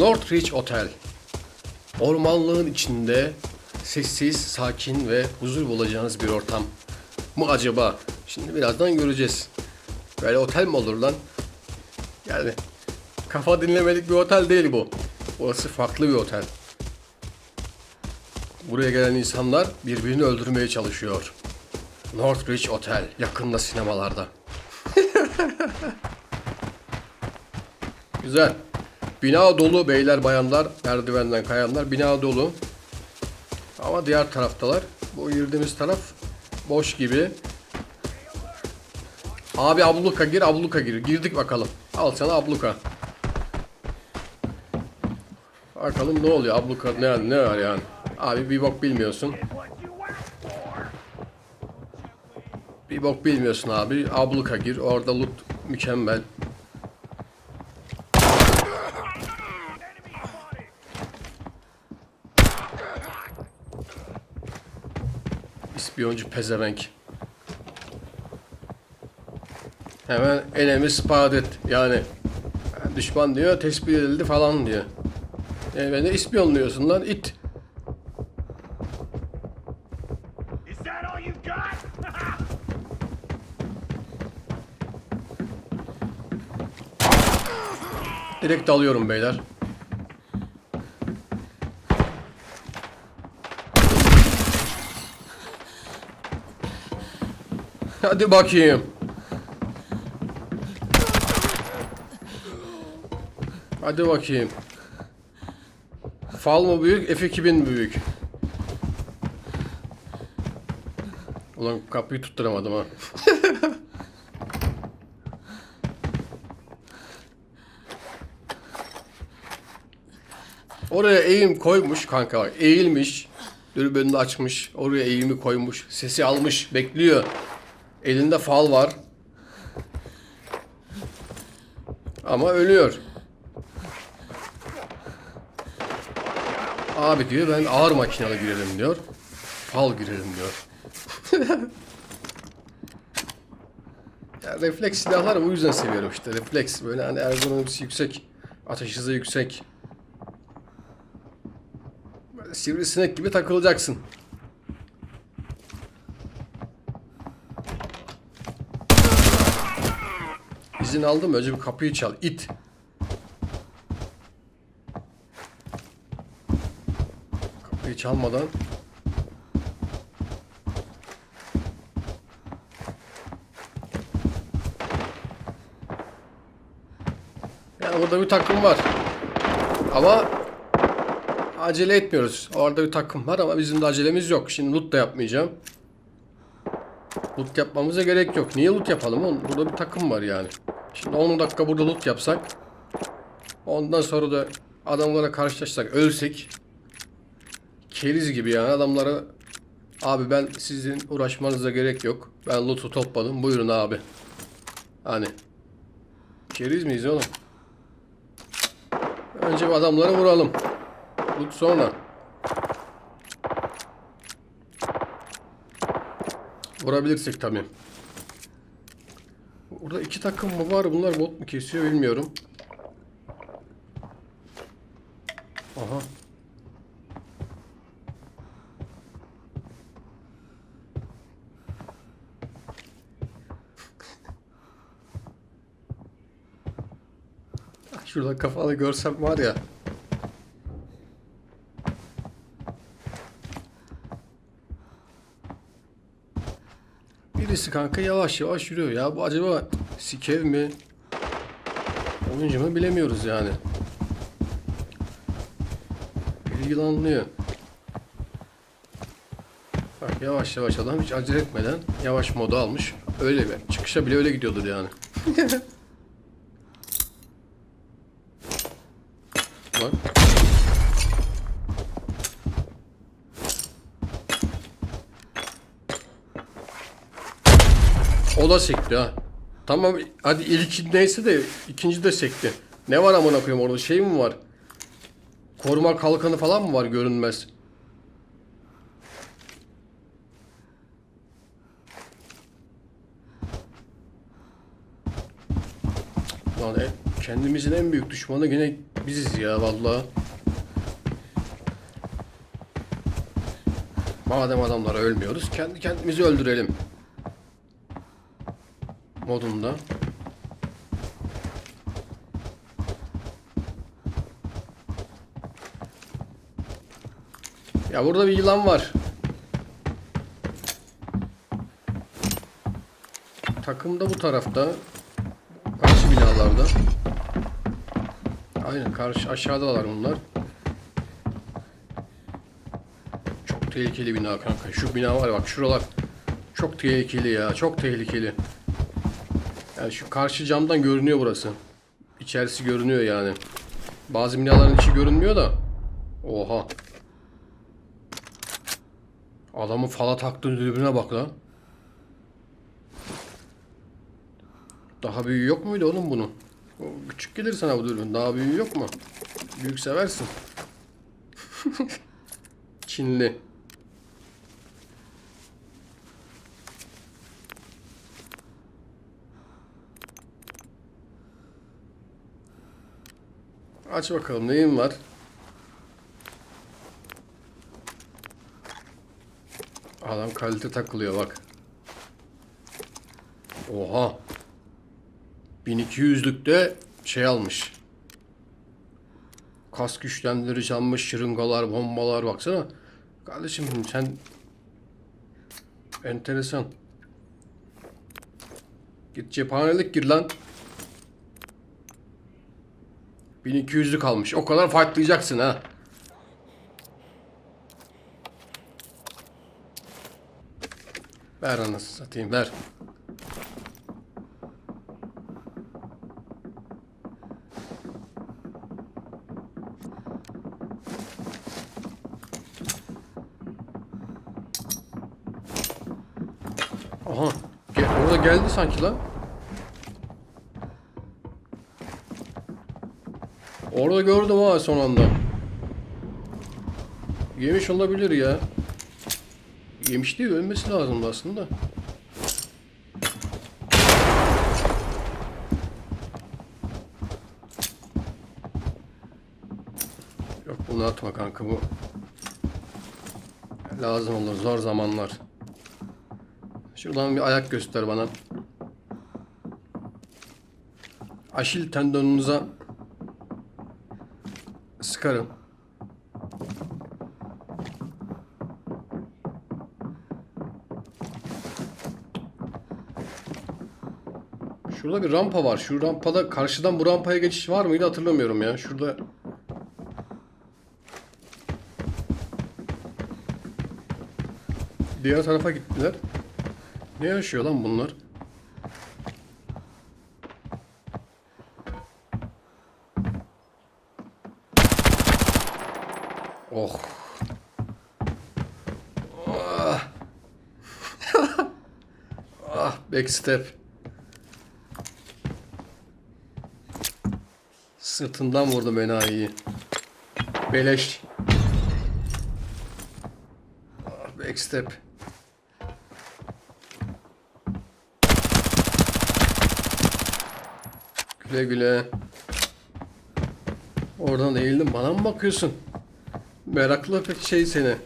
Northridge Otel. Ormanlığın içinde sessiz, sakin ve huzur bulacağınız bir ortam. Mı acaba? Şimdi birazdan göreceğiz. Böyle otel mi olur lan? Yani kafa dinlemelik bir otel değil bu. Burası farklı bir otel. Buraya gelen insanlar birbirini öldürmeye çalışıyor. Northridge Otel yakında sinemalarda. Güzel. Bina dolu beyler bayanlar merdivenden kayanlar bina dolu. Ama diğer taraftalar. Bu girdiğimiz taraf boş gibi. Abi abluka gir abluka gir. Girdik bakalım. Al sana abluka. Bakalım ne oluyor abluka ne, ne var yani. Abi bir bok bilmiyorsun. Bir bok bilmiyorsun abi. Abluka gir. Orada loot mükemmel. İspiyoncu pezevenk. Hemen enemy spotted. Yani düşman diyor tespit edildi falan diyor. Yani beni ispiyonluyorsun lan it. Direkt dalıyorum beyler. Hadi bakayım. Hadi bakayım. Fal mı büyük, F2000 mi büyük? Ulan kapıyı tutturamadım ha. Oraya eğim koymuş kanka bak eğilmiş. Dürbününü açmış. Oraya eğimi koymuş. Sesi almış. Bekliyor. Elinde fal var. Ama ölüyor. Abi diyor ben ağır makinalı girelim diyor. Fal girelim diyor. ya refleks silahları bu yüzden seviyorum işte. Refleks böyle hani ergonomisi yüksek. Ateş hızı yüksek. Böyle sivrisinek gibi takılacaksın. İzin aldım önce bir kapıyı çal. it. Kapıyı çalmadan Yani burada bir takım var. Ama acele etmiyoruz. Orada bir takım var ama bizim de acelemiz yok. Şimdi loot da yapmayacağım. Loot yapmamıza gerek yok. Niye loot yapalım oğlum? Burada bir takım var yani. Şimdi 10 dakika burada loot yapsak. Ondan sonra da adamlara karşılaşsak, ölsek. Keriz gibi yani adamlara Abi ben sizin uğraşmanıza gerek yok. Ben loot'u topladım. Buyurun abi. Hani. Keriz miyiz oğlum? Önce bir adamları vuralım. Loot sonra. Vurabilirsek tabii. Burada iki takım mı var? Bunlar bot mu kesiyor bilmiyorum. Aha. Ah, Şurada kafanı görsem var ya. Birisi kanka yavaş yavaş yürüyor ya. Bu acaba sikev mi? Oyuncu mu bilemiyoruz yani. Biri yılanlıyor. Bak yavaş yavaş adam hiç acele etmeden yavaş modu almış. Öyle bir çıkışa bile öyle gidiyordur yani. Bak. O da sekti ha. Tamam hadi ilk neyse de ikinci de sekti. Ne var amına koyayım orada şey mi var? Koruma kalkanı falan mı var görünmez? Lan e, kendimizin en büyük düşmanı yine biziz ya vallahi. Madem adamlara ölmüyoruz, kendi kendimizi öldürelim. Modunda. Ya burada bir yılan var. Takım da bu tarafta. Karşı binalarda. Aynen karşı aşağıdalar bunlar. Çok tehlikeli bina kanka. Şu bina var bak şuralar. Çok tehlikeli ya. Çok tehlikeli. Yani şu karşı camdan görünüyor burası. İçerisi görünüyor yani. Bazı binaların içi görünmüyor da. Oha. Adamın fala taktığı dürbüne bak lan. Daha büyüğü yok muydu oğlum bunun? O Küçük gelir sana bu dürbün. Daha büyüğü yok mu? Büyük seversin. Çinli. Aç bakalım neyin var? Adam kalite takılıyor bak. Oha. 1200'lükte şey almış. Kas güçlendirici almış, şırıngalar, bombalar baksana. Kardeşim sen enteresan. Git cephanelik gir lan. 1200'lük almış. O kadar fightlayacaksın ha. Ver anasını satayım ver. Aha. Orada geldi sanki lan. Orada gördüm ha son anda. Yemiş olabilir ya. Yemiş değil ölmesi lazımdı aslında. Yok bunu atma kanka bu. Lazım olur zor zamanlar. Şuradan bir ayak göster bana. Aşil tendonunuza sıkarım. Şurada bir rampa var. Şu rampada karşıdan bu rampaya geçiş var mıydı hatırlamıyorum ya. Şurada diğer tarafa gittiler. Ne yaşıyor lan bunlar? Oh. Ah. ah, backstep. Sırtından vurdum enayiyi. Beleş. Ah, backstep. Güle güle. Oradan eğildim. Bana mı bakıyorsun? Meraklı pek şey seni.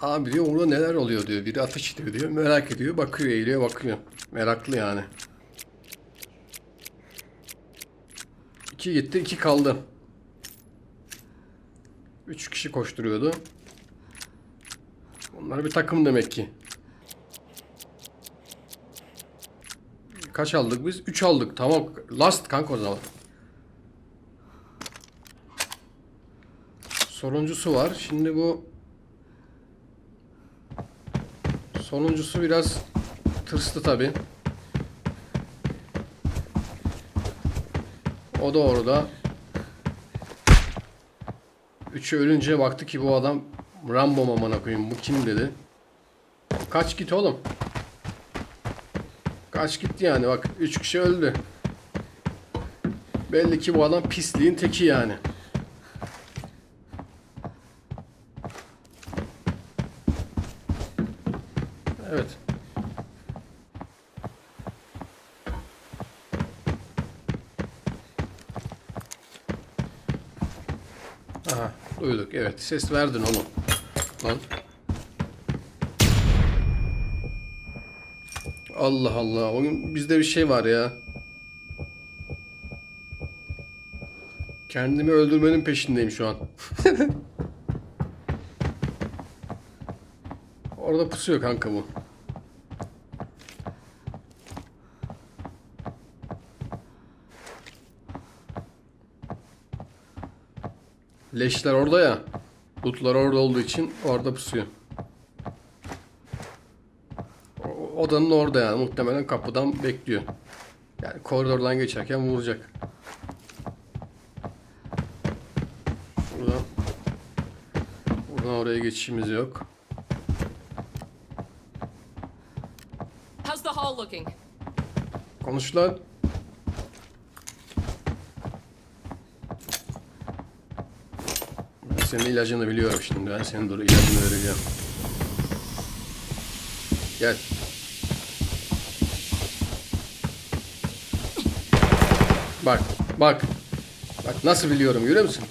Abi diyor orada neler oluyor diyor. Biri ateş ediyor diyor. Merak ediyor. Bakıyor eğiliyor bakıyor. Meraklı yani. İki gitti iki kaldı. Üç kişi koşturuyordu. Onlar bir takım demek ki. Kaç aldık biz? 3 aldık. Tamam. Last kanka o zaman. Sonuncusu var. Şimdi bu sonuncusu biraz tırstı tabi. O da orada. Üçü ölünce baktı ki bu adam Rambo mu amına koyayım bu kim dedi. Kaç git oğlum. Kaç gitti yani bak 3 kişi öldü. Belli ki bu adam pisliğin teki yani. Evet. Aha duyduk evet ses verdin oğlum. Lan. Allah Allah oyun bizde bir şey var ya. Kendimi öldürmenin peşindeyim şu an. Orada pusuyor kanka bu. Leşler orada ya. Lootlar orada olduğu için orada pusuyor. O- Odanın orada yani. Muhtemelen kapıdan bekliyor. Yani koridordan geçerken vuracak. Buradan, buradan oraya geçişimiz yok. How's the hall looking? Konuş lan. Ben senin ilacını biliyorum şimdi. Ben senin dur ilacını vereceğim. Gel. Bak, bak. Bak nasıl biliyorum görüyor musun?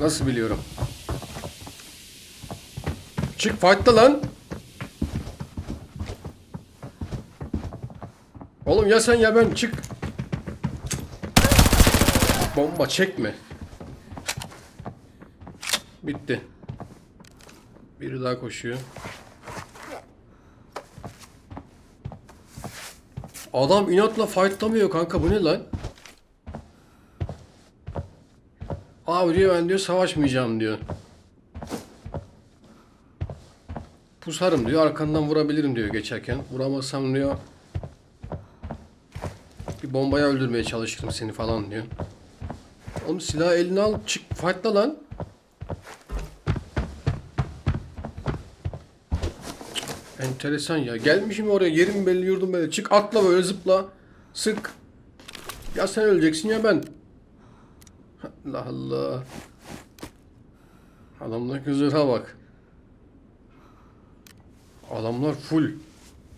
Nasıl biliyorum? Çık fight'ta lan. Oğlum ya sen ya ben çık. Bomba çekme. Bitti. Daha koşuyor. Adam inatla fightlamıyor kanka bu ne lan? Abi diyor ben diyor savaşmayacağım diyor. Pusarım diyor arkandan vurabilirim diyor geçerken. Vuramazsam diyor bir bombaya öldürmeye çalışırım seni falan diyor. Oğlum silahı eline al çık fightla lan. Enteresan ya. Gelmişim oraya yerim belli yurdum belli. Çık atla böyle zıpla. Sık. Ya sen öleceksin ya ben. Allah Allah. Adamdaki zırha bak. Adamlar full.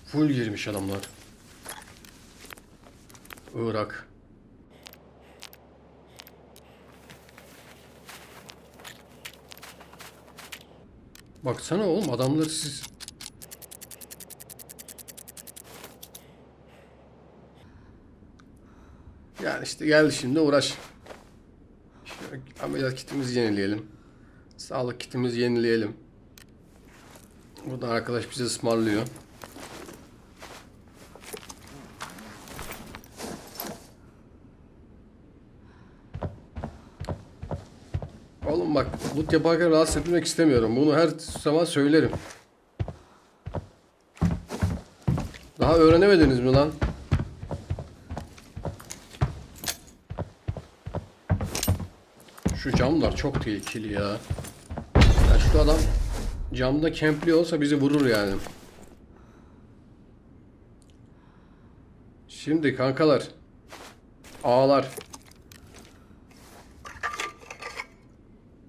Full girmiş adamlar. Irak. Baksana oğlum adamlar siz Yani işte geldi şimdi uğraş. Şöyle ameliyat kitimizi yenileyelim. Sağlık kitimizi yenileyelim. Buradan arkadaş bize ısmarlıyor. Oğlum bak loot yaparken rahatsız etmek istemiyorum. Bunu her zaman söylerim. Daha öğrenemediniz mi lan? Şu camlar çok tehlikeli ya. Ya şu adam camda kempli olsa bizi vurur yani. Şimdi kankalar. Ağlar.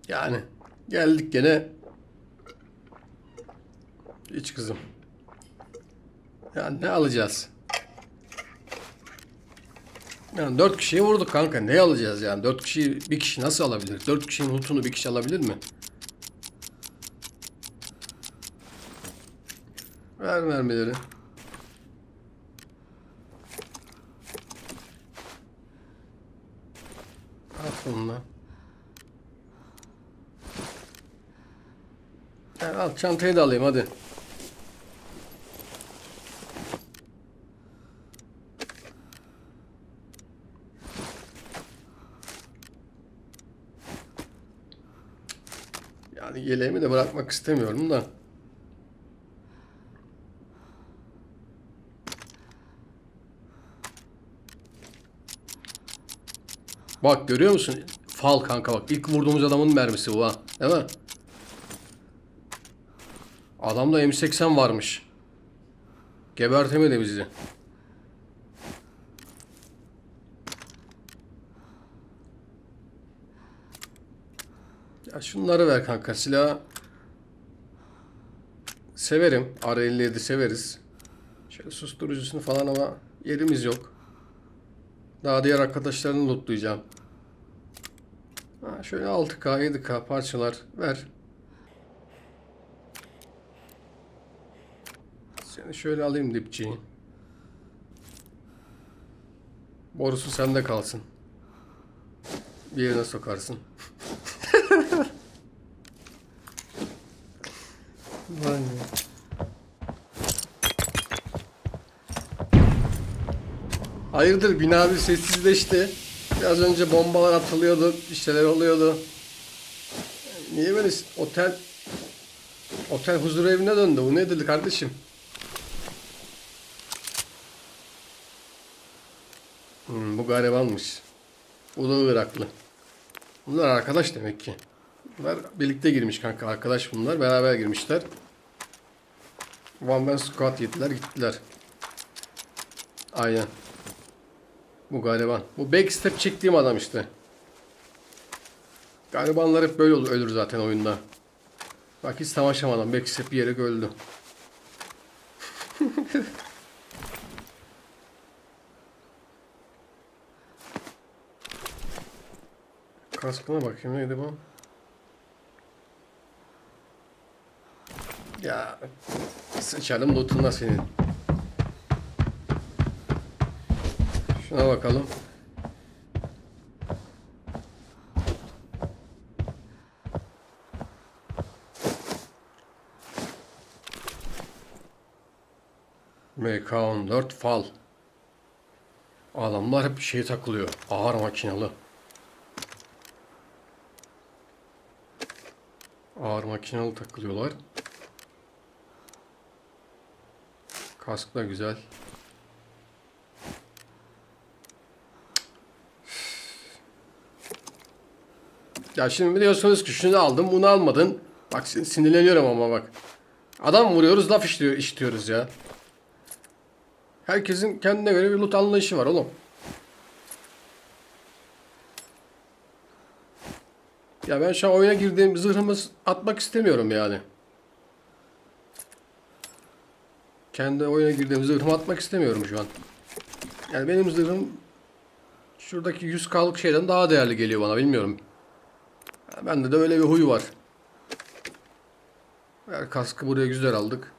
Yani geldik gene. İç kızım. Ya ne alacağız? Yani dört kişiyi vurduk kanka. Ne alacağız yani? Dört kişiyi bir kişi nasıl alabilir? Dört kişinin lootunu bir kişi alabilir mi? Ver mermileri. At bunu da. Yani al çantayı da alayım hadi. Yani yeleğimi de bırakmak istemiyorum da. Bak görüyor musun? Fal kanka bak. İlk vurduğumuz adamın mermisi bu ha. Değil mi? Adamda M80 varmış. Gebertemedi bizi. Ya şunları ver kanka. Silah severim. R57 severiz. Şöyle susturucusunu falan ama yerimiz yok. Daha diğer arkadaşlarını lootlayacağım. Ha, Şöyle 6K 7K parçalar ver. Seni şöyle alayım dipçiyi. Borusu sende kalsın. Bir yerine sokarsın. Vay be. Hayırdır bina bir sessizleşti. Biraz önce bombalar atılıyordu, bir şeyler oluyordu. Niye böyle otel otel huzur evine döndü? Bu ne dedi kardeşim? Hmm, bu garibanmış. Da Iraklı. Bunlar arkadaş demek ki. Bunlar birlikte girmiş kanka. Arkadaş bunlar. Beraber girmişler. One man squad yediler gittiler. Aynen. Bu gariban. Bu backstep çektiğim adam işte. Garibanlar hep böyle olur, ölür zaten oyunda. Bak hiç savaşamadan backstep bir yere öldü. Kaskına bakayım neydi bu? Ya sıçarım lootuna senin. Şuna bakalım. MK14 fal. Adamlar hep şey takılıyor. Ağır makinalı. Ağır makinalı takılıyorlar. Kask da güzel. Ya şimdi biliyorsunuz ki şunu aldım bunu almadın. Bak sin- sinirleniyorum ama bak. Adam vuruyoruz laf işliyor, işliyoruz ya. Herkesin kendine göre bir loot anlayışı var oğlum. Ya ben şu an oyuna girdiğim zırhımı atmak istemiyorum yani. Kendi oyuna girdiğim zırhımı atmak istemiyorum şu an. Yani benim zırhım şuradaki 100k'lık şeyden daha değerli geliyor bana bilmiyorum. Ya Bende de öyle bir huy var. Ver kaskı buraya güzel aldık.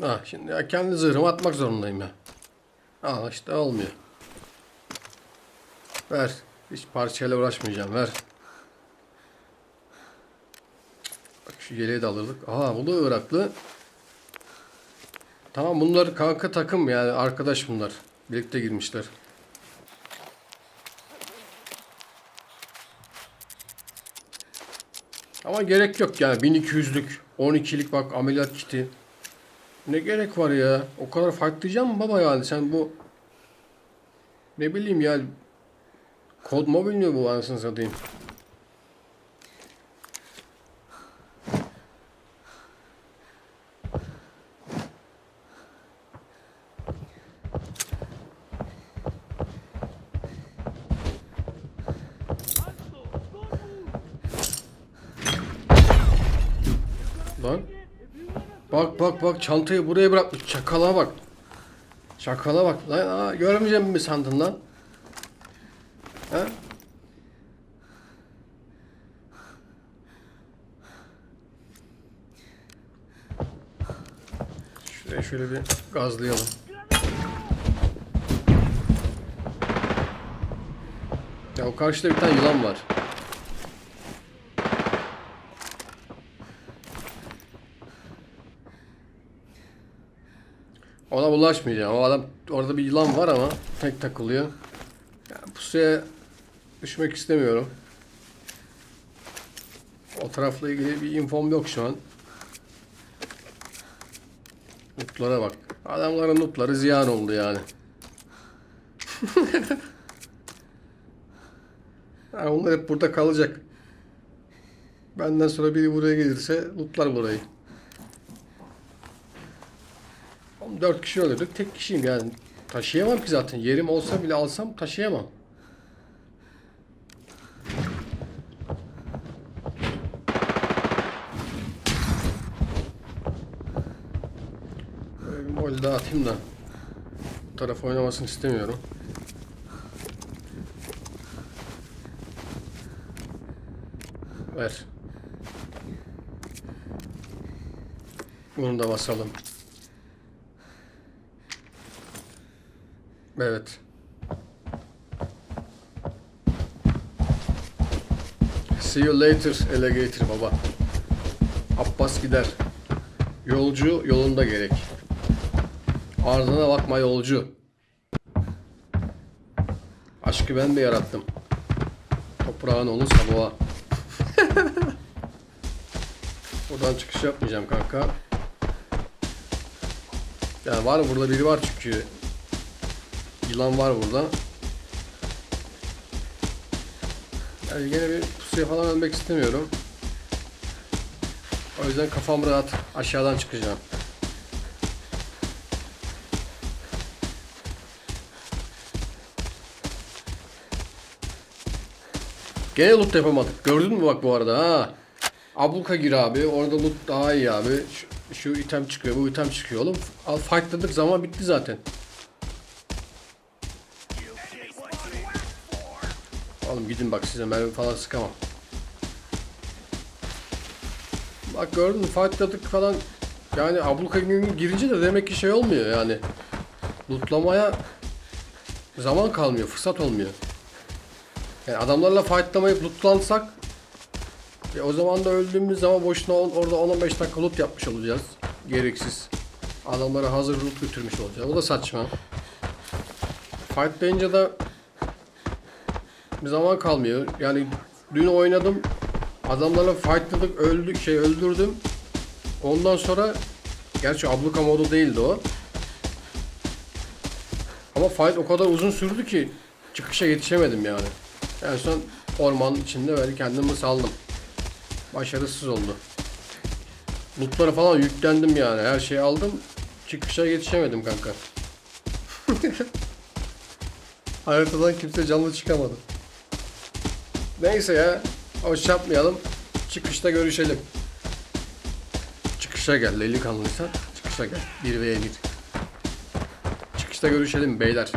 Ha şimdi ya kendi zırhımı atmak zorundayım ya. Aa işte olmuyor. Ver. Hiç parçayla uğraşmayacağım. Ver. Bak şu yeleği de alırdık. Aha bu da Iraklı. Tamam bunlar kanka takım yani arkadaş bunlar. Birlikte girmişler. Ama gerek yok yani 1200'lük 12'lik bak ameliyat kiti. Ne gerek var ya? O kadar fightlayacak mı baba yani sen bu ne bileyim ya kod mu bilmiyor bu anasını satayım. Lan. Bak bak bak çantayı buraya bırakmış. Çakala bak. Çakala bak. Lan aa, mi sandın lan? Ha? Şuraya şöyle bir gazlayalım. Ya o karşıda bir tane yılan var. Ona bulaşmayacağım. O adam orada bir yılan var ama tek takılıyor. Yani pusuya düşmek istemiyorum. O tarafla ilgili bir infom yok şu an. Nutlara bak. Adamların nutları ziyan oldu yani. yani onlar hep burada kalacak. Benden sonra biri buraya gelirse nutlar burayı. Dört kişi öldürdük. Tek kişiyim yani. Taşıyamam ki zaten. Yerim olsa bile alsam taşıyamam. Böyle dağıtayım da. Bu taraf oynamasını istemiyorum. Ver. Bunu da basalım. Evet. See you later alligator baba. Abbas gider. Yolcu yolunda gerek. Ardına bakma yolcu. Aşkı ben de yarattım. Toprağın onu sabuğa. Buradan çıkış yapmayacağım kanka. Yani var burada biri var çünkü. Yılan var burada. Yani yine bir pusuya falan ölmek istemiyorum. O yüzden kafam rahat. Aşağıdan çıkacağım. Gene loot yapamadık. Gördün mü bak bu arada ha? Abluka gir abi. Orada loot daha iyi abi. Şu, şu item çıkıyor, bu item çıkıyor oğlum. Al fightladık zaman bitti zaten. Gidin bak size mermi falan sıkamam. Bak gördün mü fightladık falan. Yani abluka girince de demek ki şey olmuyor yani. Lootlamaya zaman kalmıyor, fırsat olmuyor. Yani adamlarla fightlamayıp lootlansak e o zaman da öldüğümüz zaman boşuna orada 10-15 dakika loot yapmış olacağız. Gereksiz. Adamlara hazır loot götürmüş olacağız. O da saçma. Fightlayınca da bir zaman kalmıyor. Yani dün oynadım. Adamlarla fightladık, öldük, şey öldürdüm. Ondan sonra gerçi abluka modu değildi o. Ama fight o kadar uzun sürdü ki çıkışa yetişemedim yani. En son ormanın içinde böyle kendimi saldım. Başarısız oldu. Lootlara falan yüklendim yani. Her şeyi aldım. Çıkışa yetişemedim kanka. Haritadan kimse canlı çıkamadı. Neyse ya. Hoş yapmayalım. Çıkışta görüşelim. Çıkışa gel. Delikanlıysan çıkışa gel. 1 v'ye 1. Çıkışta görüşelim beyler.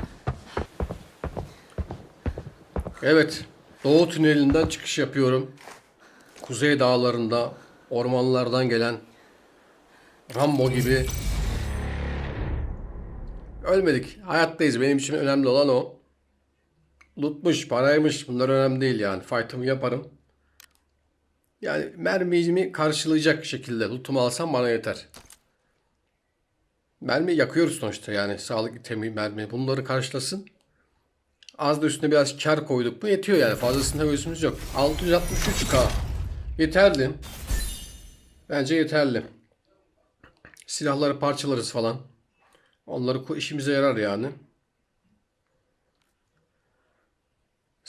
Evet. Doğu tünelinden çıkış yapıyorum. Kuzey dağlarında ormanlardan gelen Rambo gibi ölmedik. Hayattayız. Benim için önemli olan o. Lootmuş, paraymış. Bunlar önemli değil yani. Fight'ımı yaparım. Yani mermimi karşılayacak şekilde lootumu alsam bana yeter. Mermi yakıyoruz sonuçta yani. Sağlık itemi, mermi. Bunları karşılasın. Az da üstüne biraz kar koyduk mu yetiyor yani. Fazlasında gözümüz yok. 663k. Yeterli. Bence yeterli. Silahları parçalarız falan. Onları işimize yarar yani.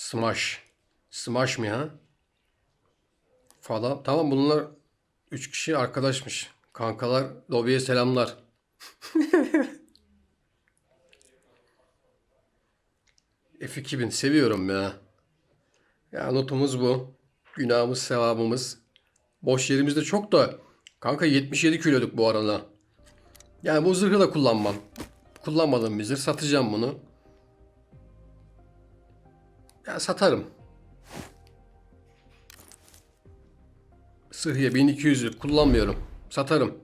Smash. Smash mı ya? Falan. Tamam bunlar 3 kişi arkadaşmış. Kankalar lobiye selamlar. F2000 seviyorum ya. Ya notumuz bu. Günahımız, sevabımız. Boş yerimizde çok da. Kanka 77 kiloluk bu arada. Yani bu zırhı da kullanmam. Kullanmadığım bir zırh. Satacağım bunu. Ya satarım. Sıhhiye 1200'lük kullanmıyorum. Satarım.